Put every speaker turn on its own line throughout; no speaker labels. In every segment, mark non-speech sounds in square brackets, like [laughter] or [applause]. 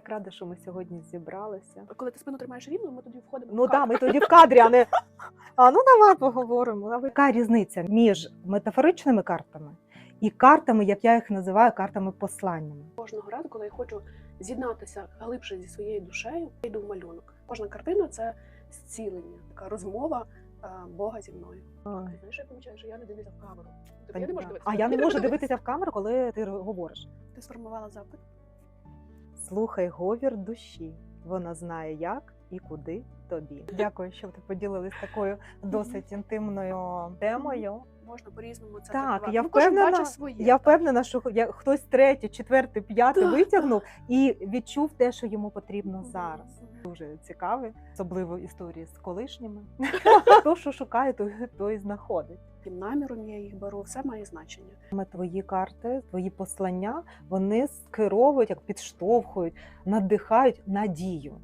так рада, що ми сьогодні зібралися.
Коли ти спину тримаєш рівно, ми тоді входимо.
Ну
в
так, ми тоді в кадрі, а не. [laughs] А ну давай поговоримо. А Яка різниця між метафоричними картами і картами, як я їх називаю, картами посланнями?
Кожного разу, коли я хочу з'єднатися глибше зі своєю душею, я йду в малюнок. Кожна картина це зцілення, така розмова е, Бога зі мною. Знаєш, я помічаю, що я не дивлюся в камеру. Тобто я не можу дивитися.
А я не можу дивитися в камеру, коли ти говориш.
Ти сформувала запит.
Слухай говір душі. Вона знає, як і куди тобі. Дякую, що ти поділились такою досить інтимною темою.
Можна по-різному це
Так,
трактувати.
я
Ну,
впевнена,
своє.
Я
так.
впевнена, що я, хтось третє, четверте, п'яте
Так,
витягнув і відчув те, що йому потрібно зараз. Дуже цікаві, особливо історії з колишніми. [laughs] Хто що шукає, той, той знаходить.
Тим наміром я їх беру, все має значення.
Саме твої карти, твої послання, вони скеровують, як підштовхують, надихають надію.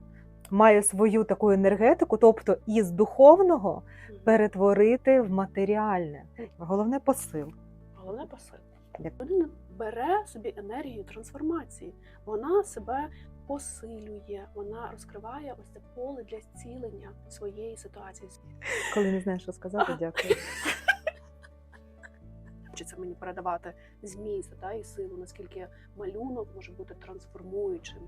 Має свою таку енергетику, тобто із духовного перетворити в матеріальне. Головне посил.
Головне посил. Людина бере собі енергію трансформації, вона себе посилює, вона розкриває ось це поле для зцілення своєї ситуації.
Коли не знаєш, що сказати, [laughs] дякую.
Хочеться мені передавати зміст та, і силу, наскільки малюнок може бути трансформуючим.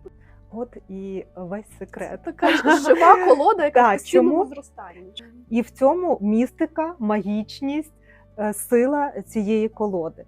От і весь секрет.
Це така жива [laughs] колода, яка
чому?
зростанні.
І в цьому містика, магічність, е, сила цієї колоди.